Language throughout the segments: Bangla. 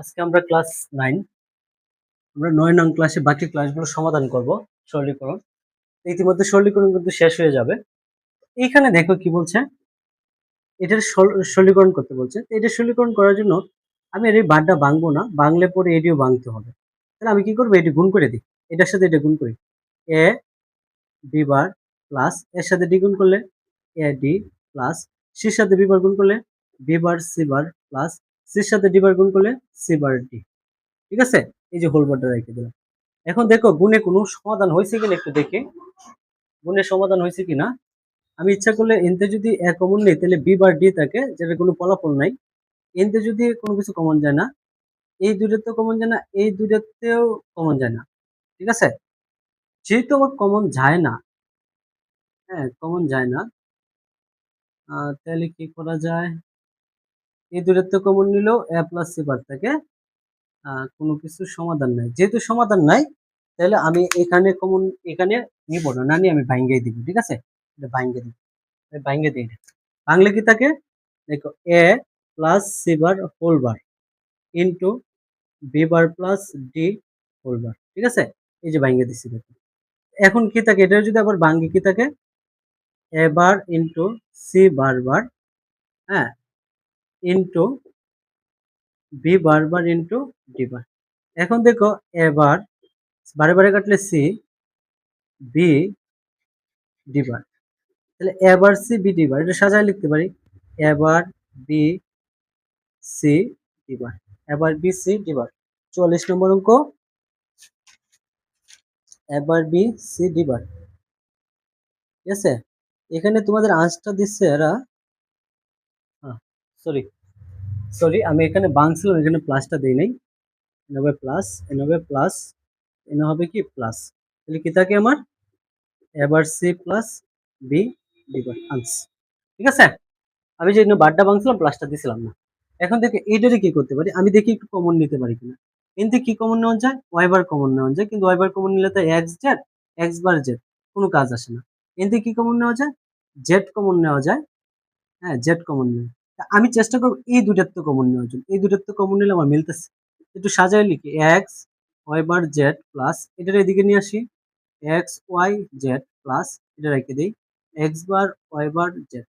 আজকে আমরা ক্লাস নাইন আমরা নয় নং ক্লাসে বাকি ক্লাসগুলো সমাধান করব সরলীকরণ। ইতিমধ্যে সরলীকরণ কিন্তু শেষ হয়ে যাবে। এইখানে দেখো কি বলছে? এটার সর- সরলীকরণ করতে বলছে। এটা সরলীকরণ করার জন্য আমি আর এই বারটা ভাঙবো না, ভাঙলে পরে এটিও ভাঙতে হবে। তাহলে আমি কি করব? এটি গুণ করে দিই। এটার সাথে এটা গুণ করি। এ বি বার প্লাস এর সাথে ডি গুণ করলে, এ ডি প্লাস সির সাথে বি বার গুণ করলে, B bar C bar plus সির সাথে ডি বার গুণ করলে সি বার ডি ঠিক আছে? এই যে হোল বারটা রেখে দিলাম। এখন দেখো গুণে কোনো সমাধান হয়েছে কিনা একটু দেখে। গুণের সমাধান হয়েছে কিনা? আমি ইচ্ছা করলে এনতে যদি এক কমন নেই, তাহলে বি বার ডি থাকে যেটা কোনো ফলাফল নাই। এনতে যদি কোনো কিছু কমন যায় না, এই দুইটাতেও কমন যায় না, এই দুইটাতেও কমন যায় না, ঠিক আছে? যেহেতু আমার কমন যায় না হ্যাঁ কমন যায় না তাহলে কি করা যায়? এই দূরত্ব কমন নিলেও এ প্লাস সি বার থাকে। কোনো কিছু সমাধান নাই। যেহেতু সমাধান নাই, তাহলে আমি এখানে কমন, এখানে নিব না। না নিয়ে আমি ভাঙ্গে দিব, ঠিক আছে? এটা ভাঙ্গে দিব। ভাঙ্গে দিই ভাঙলে কি থাকে? দেখো A plus C bar whole bar into B bar plus D whole bar ঠিক আছে? এই যে ভাঙ্গে দিচ্ছি দেখো। এখন কি থাকে? এটা যদি আবার ভাঙ্গে কি থাকে? এ বার ইন্টু সি বার বার হ্যাঁ? Into B bar bar into D bar এখন দেখো এবার বারে বারে কাটলে সি বি ডি বার তাহলে এবার সি বি ডি বার এটা সাজায় লিখতে পারি। এবার বি সি ডি বার এবার বি সি ডি বার চুয়াল্লিশ নম্বর অঙ্ক। এবার বি সি ডি বার ঠিক আছে? এখানে তোমাদের আঁচটা দিচ্ছে এরা সরি সরি আমি এখানে বাংছিলাম এখানে প্লাসটা দিই নাই। এনে হবে প্লাস এনে হবে প্লাস এনে হবে কি প্লাস তাহলে কি থাকে আমার? এবার সি প্লাস বি ডিভার আনস। ঠিক আছে? আমি যে বারটা ভাঙছিলাম প্লাসটা দিছিলাম না। এখন থেকে এইটারে কি করতে পারি? আমি দেখি একটু কমন নিতে পারি কিনা। কিন্তু কি কমন নেওয়া যায়? ওয়াই বার কমন নেওয়া যায়। কিন্তু ওয়াই বার কমন নিলে তো X Z X bar Z কোনো কাজ আসে না। কিন্তু কি কমন নেওয়া যায়? জেড কমন নেওয়া যায়। হ্যাঁ জেড কমন নেওয়া আমি চেষ্টা করব এই দুটার তো কমন নেওয়ার জন্য। এই দুটার তো কমন নিলে আমার মিলতেছে। একটু সাজায় লিখি। X Y bar Z plus এটার এদিকে নিয়ে আসি। এক্স ওয়াই জেড প্লাস এটা রেখে দিই। X bar Y bar Z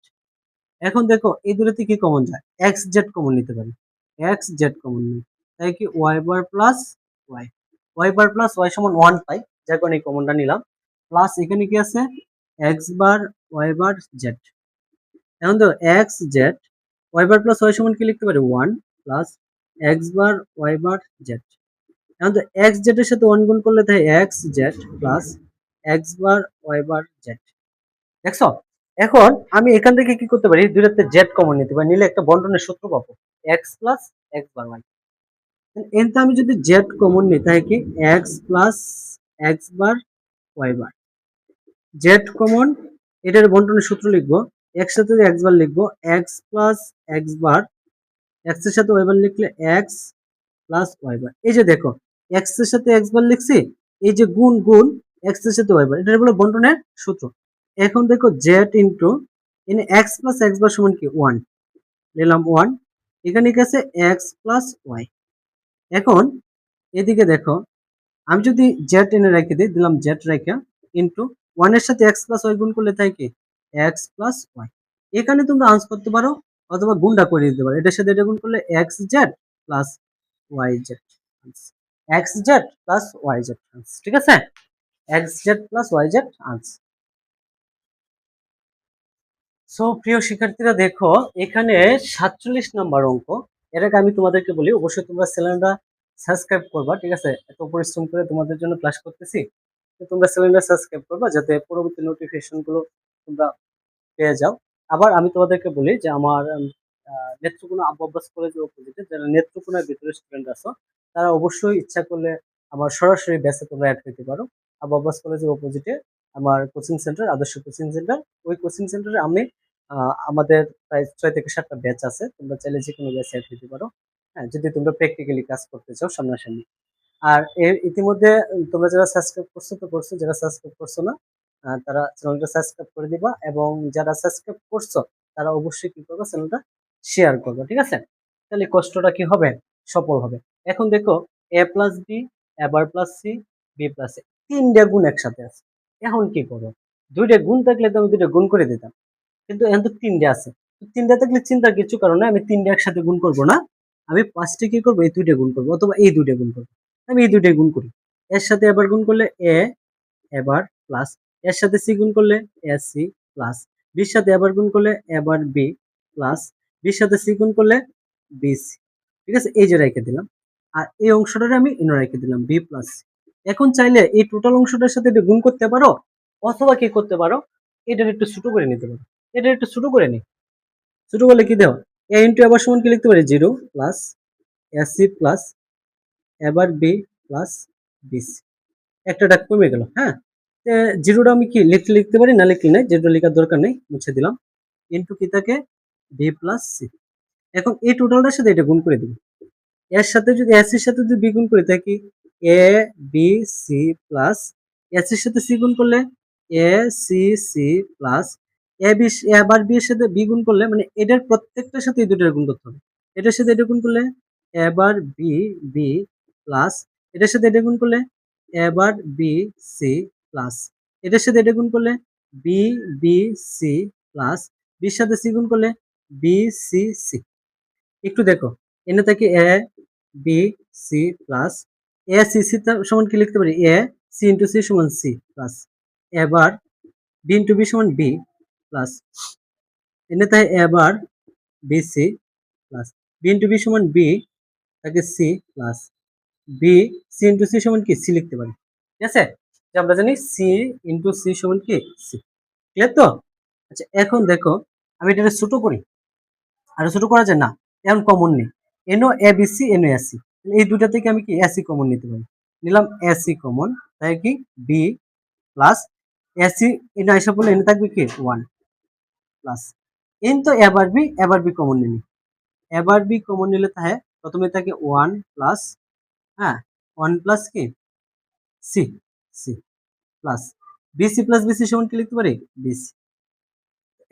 এখন দেখো, এই দুটোতে কি কমন যায়? এক্স জেড কমন নিতে পারি। এক্স জেড কমন নিই। তাই কি Y bar plus Y Y bar plus Y সমান ওয়ান পাই। যার কারণে এই কমনটা নিলাম। প্লাস এখানে কি আছে? X bar Y bar Z এখন দেখো X Z Y bar plus Y সমান কি লিখতে পারি? One plus X bar Y bar Z এখন তো এক্স জেড এর সাথে ওয়ান গুণ করলে তাই X Z plus X bar Y bar Z দেখছ? এখন আমি এখান থেকে কি করতে পারি? দুইটাতে জেড কমন নিতে পারি। নিলে একটা বন্টনের সূত্র পাবো। X plus X bar Y এনতে আমি যদি জেড কমন নিই তাই কি? X plus X bar Y bar Z common এটার বন্টনের সূত্র লিখব। এক্স সাথে এক্স বার লিখব এক্স প্লাস এক্স বার এক্সের সাথে ওয়াই বার লিখলে এক্স প্লাস ওয়াই বার। এই যে দেখো এক্সের সাথে এক্স বার লিখছি, এই যে গুণ গুণ এক্সের সাথে ওয়াই বার, এটা হলো বন্টনের সূত্র। এখন দেখো জেড ইন্টু এখানে এক্স প্লাস এক্স বার সমান কি? ওয়ান নিলাম ওয়ান এখানে আছে? এক্স প্লাস ওয়াই এখন এদিকে দেখো, আমি যদি জেড এনে রেখে দিই, দিলাম জেড রেখে ইন্টু ওয়ানের সাথে এক্স প্লাস ওয়াই গুণ করলে তাই কি? এক্স প্লাস ওয়াই এখানে তোমরা আনস করতে পারো অথবা গুণটা করে দিতে পারো। এটার সাথে এটা গুণ করলে X Z plus Y Z X Z plus Y Z ঠিক আছে? X Z plus Y Z আনস সো প্রিয় শিক্ষার্থীরা, দেখো, এখানে সাতচল্লিশ নাম্বার অঙ্ক। আগে আমি তোমাদেরকে বলি, অবশ্যই তোমরা চ্যানেলটা সাবস্ক্রাইব করবা, ঠিক আছে? এত পরিশ্রম করে তোমাদের জন্য ক্লাস করতেছি। তোমরা চ্যানেলটা সাবস্ক্রাইব করবা যাতে পরবর্তী নোটিফিকেশনগুলো তোমরা পেয়ে যাও। আবার আমি তোমাদেরকে বলি যে আমার নেত্রকোনা আবু আব্বাস কলেজের অপোজিটে যারা নেত্রকোনার ভিতরে স্টুডেন্ট আছো, তারা অবশ্যই ইচ্ছা করলে আমার সরাসরি ব্যাচে তোমরা অ্যাড হতে পারো। আবু আব্বাস কলেজের অপোজিটে আমার coaching centre Adarsh coaching centre ওই কোচিং সেন্টারে আমি আমাদের প্রায় ছয় থেকে সাতটা ব্যাচ আছে। তোমরা চাইলে যে কোনো ব্যাচে অ্যাড হতে পারো। হ্যাঁ যদি তোমরা প্র্যাকটিক্যালি কাজ করতে চাও সামনাসামনি। আর এর ইতিমধ্যে তোমরা যারা সাবস্ক্রাইব করছ তো করছ, যারা সাবস্ক্রাইব করছ না তারা চ্যানেলটা সাবস্ক্রাইব করে দিবা এবং যারা সাবস্ক্রাইব করছ, তারা অবশ্যই কি করবে? চ্যানেলটা শেয়ার করবে, ঠিক আছে? তাহলে কষ্টটা কি হবে? সফল হবে। এখন দেখো এ প্লাস বি এবার plus C B plus A তিনটা গুণ একসাথে আছে। এখন কি করব দুইটা গুণ থাকলে তো আমি দুইটা গুণ করে দিতাম। কিন্তু এখন তো তিনটে আছে। তিনটা থাকলে চিন্তার কিছু কারণ আমি তিনটে একসাথে গুণ করব না। আমি পাঁচটি কি করব? এই দুইটা গুণ করব অথবা এই দুইটা গুণ করব। আমি এই দুইটাই গুণ করি। এর সাথে এবার গুণ করলে এ এবার প্লাস এর সাথে সি গুণ করলে এ সি প্লাস বির সাথে এবার গুণ করলে এবার বি প্লাস বির সাথে সি গুণ করলে বি সি। ঠিক আছে? এই যে রেখে দিলাম। আর এই অংশটারে আমি এনে রেখে দিলাম, বি প্লাস এখন চাইলে এই টোটাল অংশটার সাথে এটা গুণ করতে পারো অথবা কি করতে পারো? এটার একটু ছোট করে নিতে পারো। এটা একটু ছোট করে নি ছোট করলে কি দেও এ ইন্টু আবার সমান কি লিখতে পারি? জিরো প্লাস এসি প্লাস এবার বি প্লাস বিসি একটা ডাক কমে গেল হ্যাঁ? জিরোটা আমি কি লিখতে লিখতে পারি? না লিখলে নাই জিরোটা লেখার দরকার নেই, মুছে দিলাম। ইন্টু কি থাকে? বি প্লাস সি এখন এই টোটালটার সাথে এটা গুণ করে দিব। এর সাথে যদি এস এর সাথে যদি বি গুণ করি থাকি A B C plus S এর সাথে সি গুণ করলে A C C plus A B এবার বি এর সাথে বি গুণ করলে মানে এটার প্রত্যেকটার সাথে এই দুটোর গুণ করতে হবে। এটার সাথে এটা গুণ করলে এবার বি বি প্লাস এটার সাথে এটা গুণ করলে এবার বি সি প্লাস। এটার সাথে এটা গুণ করলে বি বি সি প্লাস বির সাথে সি গুণ করলে বি সি সি একটু দেখো, এনে থেকে A B C plus A C C সমান কি লিখতে পারি? এ সি ইন্টু সি সমান সি প্লাস। এবার বি ইন্টু বি সমান বি প্লাস। এনে তাই এবার B C plus. B into B সমান বি তাকে C plus. B C into C সমান কি? সি লিখতে পারি। ঠিক আছে? যে আমরা জানি সি ইন্টু সি সমান কি? সি ক্লিয়ার তো? আচ্ছা এখন দেখো, আমি এটা ছোট করি। আর ছোট করা যায় না এখন কমন নেই। এনও এ বি সি এনও এসি এই দুটা থেকে আমি কি এসি কমন নিতে পারি? নিলাম এসি কমন তাই কি? বি প্লাস এসি এটা এসে বলে এনে থাকবে কি? ওয়ান প্লাস এন তো এবার বি এবার বি কমন নিলি। এবার বি কমন নিলে তাহে প্রথমে থাকে ওয়ান প্লাস হ্যাঁ ওয়ান প্লাস কি? C C plus BC plus BC সমান কি লিখতে পারি? বিসি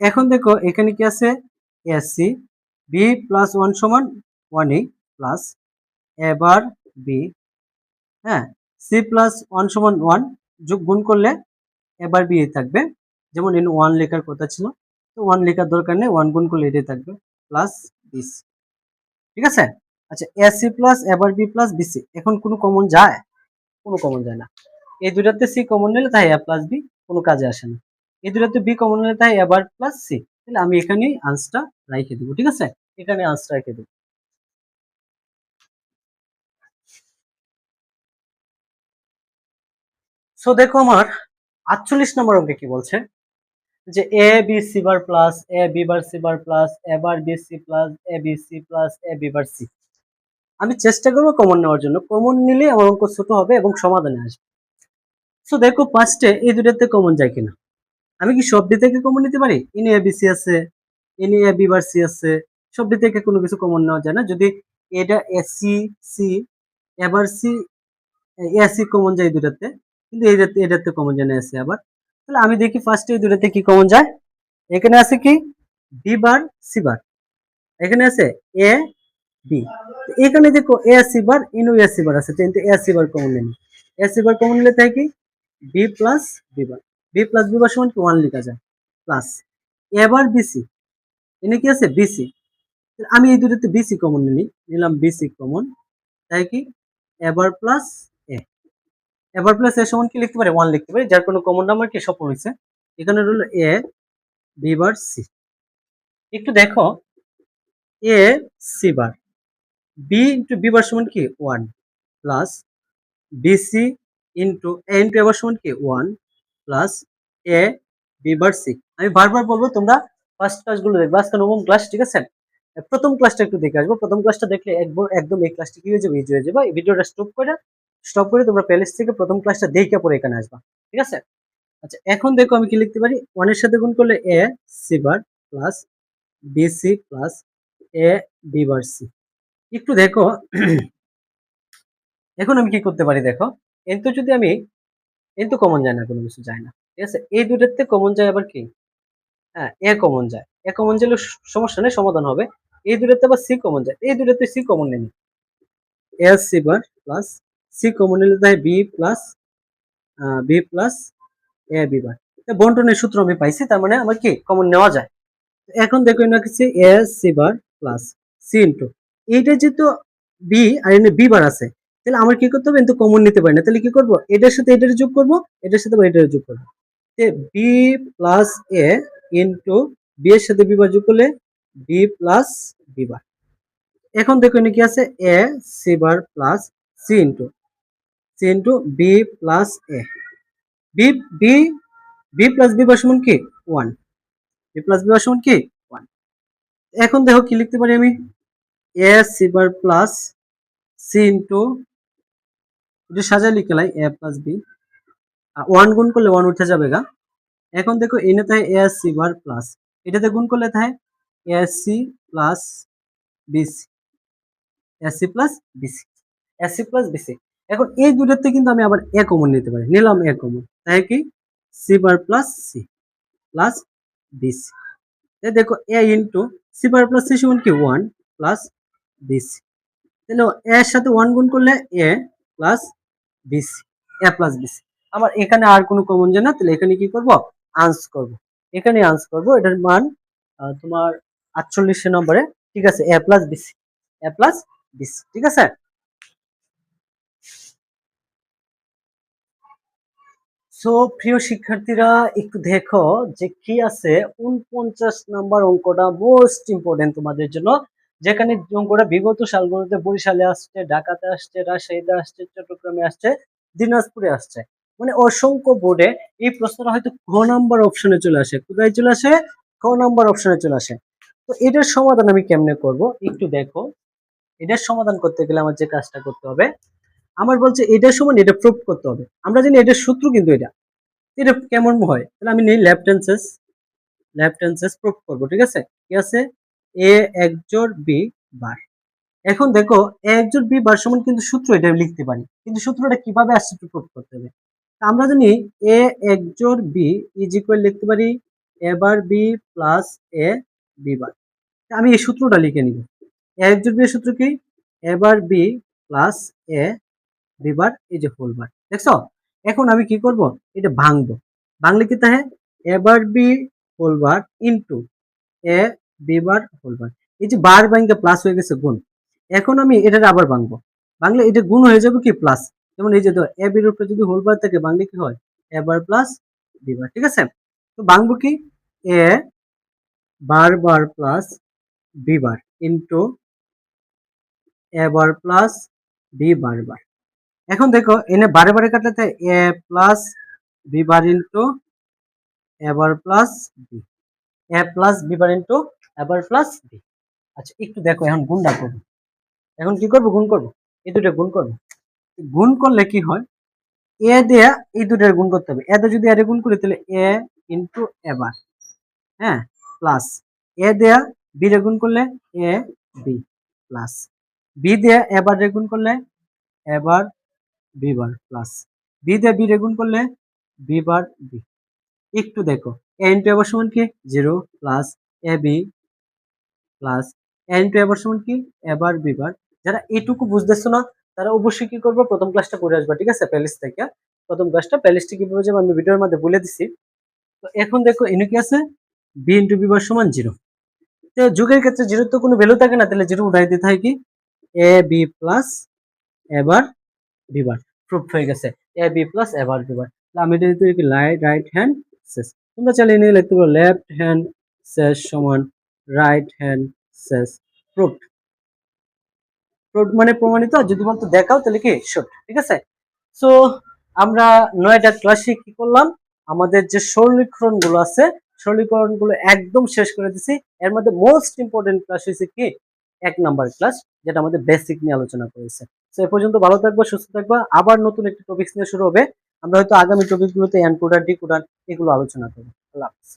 এখন দেখো, এখানে কি আছে? এসি বি প্লাস ওয়ান সমান ওয়ান এই প্লাস এবার বি হ্যাঁ সি প্লাস ওয়ান সমান ওয়ান যোগ গুণ করলে এবার বি থাকবে। যেমন এন ওয়ান লেখার কথা ছিল। তো ওয়ান লেখার দরকার নেই ওয়ান গুণ করলে এটাই থাকবে। প্লাস বিসি ঠিক আছে? আচ্ছা এসি প্লাস এবার বি প্লাস বিসি এখন কোনো কমন যায়? কোনো কমন যায় না। এই দুটাতে সি কমন নিলে তাই এ প্লাস বি কোনো কাজে আসে না। এই দুটাতে বি কমন নিলে তাই এবার প্লাস সি তাহলে আমি এখানে আনসারটা রেখে দেবো, ঠিক আছে? এখানে আনসার রেখে দেবো। সো দেখো আমার আটচল্লিশ নম্বর অঙ্কে কি বলছে? যে A B C bar plus A B bar C bar plus A bar B C plus A B C plus A B bar C আমি চেষ্টা করব কমন নেওয়ার জন্য। কমন নিলে আমার অঙ্ক ছোট হবে এবং সমাধানে আসবে। সো দেখো ফার্স্টে এই দুটাতে কমন যায় কিনা? আমি কি সবটি থেকে কমন নিতে পারি? ইনি এ বি সি আছে ইনি এ বি বার সি আছে, সবটি থেকে কোনো কিছু কমন নেওয়া যায় না। যদি এটা এ সি এবার সি এ সি কমন যায় দুটাতে, কিন্তু এই এটাতে কমন যায় না এসি আবার তাহলে আমি দেখি ফার্স্টে এই দুটাতে কি কমন যায়? এখানে আছে কি? B bar C bar. এখানে আছে এ বি এখানে দেখো A C bar Inu A C বার আছে কিন্তু এ সি বার কমন নেই। এ সি বার কমন নিলে তাই কি? B plus B bar B plus B bar সমান কি? ওয়ান লেখা যায়। প্লাস এবার বিসি এনে কি আছে? বিসি আমি এই দুটোতে বিসি কমন নিই নিলাম। বিসি কমন তাই কি? এবার প্লাস এ এবার প্লাস এ সমান কি লিখতে পারে? ওয়ান লিখতে পারি। যার কোনো কমন নাম্বার কি? সফল হয়েছে এখানে রইল এ বি বার সি একটু দেখো। A C bar B into B bar সমান কি? One plus BC into A into এবার সমান কি? One plus A B bar C আমি বারবার বলব, তোমরা ফার্স্ট ক্লাসগুলো দেখবে, আজকে নবম ক্লাস ঠিক আছে? প্রথম ক্লাসটা একটু দেখে আসব। প্রথম ক্লাসটা দেখলে একদম একদম এই ক্লাসটা কি হয়ে যাবে ইজি হয়ে যাবে। এই ভিডিওটা স্টপ করে স্টপ করে তোমরা প্যালেস থেকে প্রথম ক্লাসটা দেখে পরে এখানে আসবা, ঠিক আছে? আচ্ছা এখন দেখো আমি কি লিখতে পারি? ওয়ানের সাথে গুণ করলে A C bar plus B C plus A B bar C একটু দেখো। এখন আমি কি করতে পারি, দেখো? কিন্তু যদি আমি কিন্তু কমন যায় না, কোনো কিছু যায় না। ঠিক আছে? এই দুটাতে কমন যায় আবার কি? হ্যাঁ এ কমন যায়। এ কমন গেলে সমস্যা নেই, সমাধান হবে। এই দুটাতে আবার সি কমন যায়। এই দুটাতে সি কমন নেই। S C bar plus C common নিলে তাই B plus B plus A B bar বন্টনের সূত্র আমি পাইছি, তার মানে আমার কি? কমন নেওয়া যায়। এখন দেখো না কিছু S C bar plus C into এইটা যেহেতু বি আর এখানে বি বার আছে তাহলে আমার কি করতে হবে? কিন্তু কমন নিতে পারি না। তাহলে কি করব? এটার সাথে এটার যোগ করব, এটার সাথে এটার যোগ করব। B plus A into B এর সাথে বি বার যোগ করলে বি প্লাস বি বার এখন দেখো এখানে কি আছে? A C bar plus C into C into B plus A B B B plus B bar সমান কি? One B plus B bar সমান কি? ওয়ান এখন দেখো কি লিখতে পারি আমি? A C bar plus C into এটা লিখে লাই এ প্লাস বি ওয়ান গুণ করলে ওয়ান উঠে যাবে গা। এখন দেখো এনে তাই এ সি বার প্লাস এটাতে গুণ করলে তাই A C plus BC AC plus BC AC plus BC এখন এই দুটাতে কিন্তু আমি আবার এ কমন নিতে পারি। নিলাম এ কমন তাই কি? C bar plus C plus BC দেখো A into C bar plus C সমান কি? ওয়ান প্লাস বিসি তাহলে এর সাথে ওয়ান গুণ করলে A plus BC A plus BC আমার এখানে আর কোনো কমন তাহলে এখানে কি করব? আনস করব। এখানে আনস করব, এটার মান তোমার আটচল্লিশ নম্বরে, ঠিক আছে? A plus BC A plus BC ঠিক আছে? সো প্রিয় শিক্ষার্থীরা, একটু দেখো যে কি আছে? উনপঞ্চাশ নাম্বার অঙ্কটা মোস্ট ইম্পর্টেন্ট তোমাদের জন্য। যেখানে জঙ্গরা বিগত সালগুলোতে বরিশালে আসছে, ঢাকাতে আসছে, রাজশাহীতে আসছে, চট্টগ্রামে আসছে, দিনাজপুরে আসছে। মানে অসংখ্য বোর্ডে এই প্রশ্নটা হয়তো খ নাম্বার অপশনে চলে আসে, কোথায় চলে আসে? খ নাম্বার অপশনে চলে আসে। তো এটার সমাধান আমি কেমনে করব? একটু দেখো। এটার সমাধান করতে গেলে আমার যে কাজটা করতে হবে, আমার বলছে এটার সমান এটা প্রুভ করতে হবে। আমরা জানি এটার সূত্র কিন্তু এটা। এটা কেমন হয়? তাহলে আমি নেই left hand side left prove করব, ঠিক আছে? কি আছে? এ এক জোর বি বার। এখন দেখো এ এক জোর বি বার সমান কিন্তু সূত্র এটা লিখতে পারি। কিন্তু সূত্রটা কীভাবে আসছে প্রুভ করতে হবে। আমরা জানি এ এক জোর বি ইজ ইকুয়াল লিখতে পারি A bar B plus A B bar. আমি এই সূত্রটা লিখে নিব। এ এক জোর বি সূত্র কি? A bar B plus A B bar, এই যে হোল বার। দেখছ? এখন আমি কি করব? এটা ভাঙবো। ভাঙলে কি তাহে A bar B whole bar into A B bar whole bar এই যে বার ভাঙকে প্লাস হয়ে গেছে গুণ। এখন আমি এটা আবার ভাঙবো। ভাঙলে এটা গুণ হয়ে যাবে কি প্লাস যেমন এই যে ধর এ বির উপরে যদি হোল বার থাকে, ভাঙলে কি হয়? এ বার প্লাস বি বার ঠিক আছে? তো ভাঙবো কি? A bar bar plus B bar into A bar plus B bar bar এখন দেখো, এনে বারে বারে কাটলে A plus B bar into A bar plus B A plus B bar into A bar plus B আচ্ছা একটু দেখো এখন গুণটা করব। এখন কি করব? গুণ করব? এই দুটো গুণ করব। গুণ করলে কি হয়? এ দেয়া এই দুটার গুণ করতে হবে। এ এতে যদি এর গুণ করি, তাহলে এ ইন্টু এ বার হ্যাঁ? প্লাস এ দেয়া বি রে গুণ করলে এ বি প্লাস বি দেয়া এবার রে গুণ করলে এবার বি বার প্লাস বি দিয়ে বি রেগুন করলে বি বার বি একটু দেখো। এ ইন্টু এবার সমান কি? Zero plus A B plus into এবার সমান কি? এবার বিবার যারা এটুকু বুঝতেছো না, তারা অবশ্যই কি করব? প্রথম ক্লাসটা করে আসবা, ঠিক আছে? প্যালিস থেকে। প্রথম ক্লাসটা প্যালিসটি কীভাবে যাব? আমি ভিডিওর মধ্যে বলে দিছি। তো এখন দেখো, এনে কি আছে? বি ইন্টু বি বার সমান জিরো তো যুগের ক্ষেত্রে জিরো তো কোনো ভ্যালু থাকে না, তাহলে জিরো উঠাই দিতে হয় কি? এ বি প্লাস এবার বিবার প্রুফ হয়ে গেছে। এ বি প্লাস এবার বিবার আমি এটা দিতে কি? রাইট হ্যান্ড শেষ। তোমরা চাইলে নিয়ে লিখতে পারো লেফট হ্যান্ড শেষ, সমান right hand side proof proof মানে প্রমাণিত যদি বলতো দেখাও, তাহলে কি? শোট ঠিক আছে? সো আমরা নয়টা ক্লাসে কি করলাম? আমাদের যে সরলীকরণগুলো আছে সরলীকরণগুলো একদম শেষ করে দিছি। এর মধ্যে মোস্ট ইম্পর্টেন্ট ক্লাস হয়েছে কি? এক নাম্বার ক্লাস যেটা আমাদের বেসিক নিয়ে আলোচনা করেছে। তো এ পর্যন্ত ভালো থাকবা, সুস্থ থাকবা। আবার নতুন একটি টপিক্স নিয়ে শুরু হবে। আমরা হয়তো আগামী টপিকগুলোতে এনকোডার ডিকোডার এগুলো আলোচনা করব। আল্লাহ হাফিজ।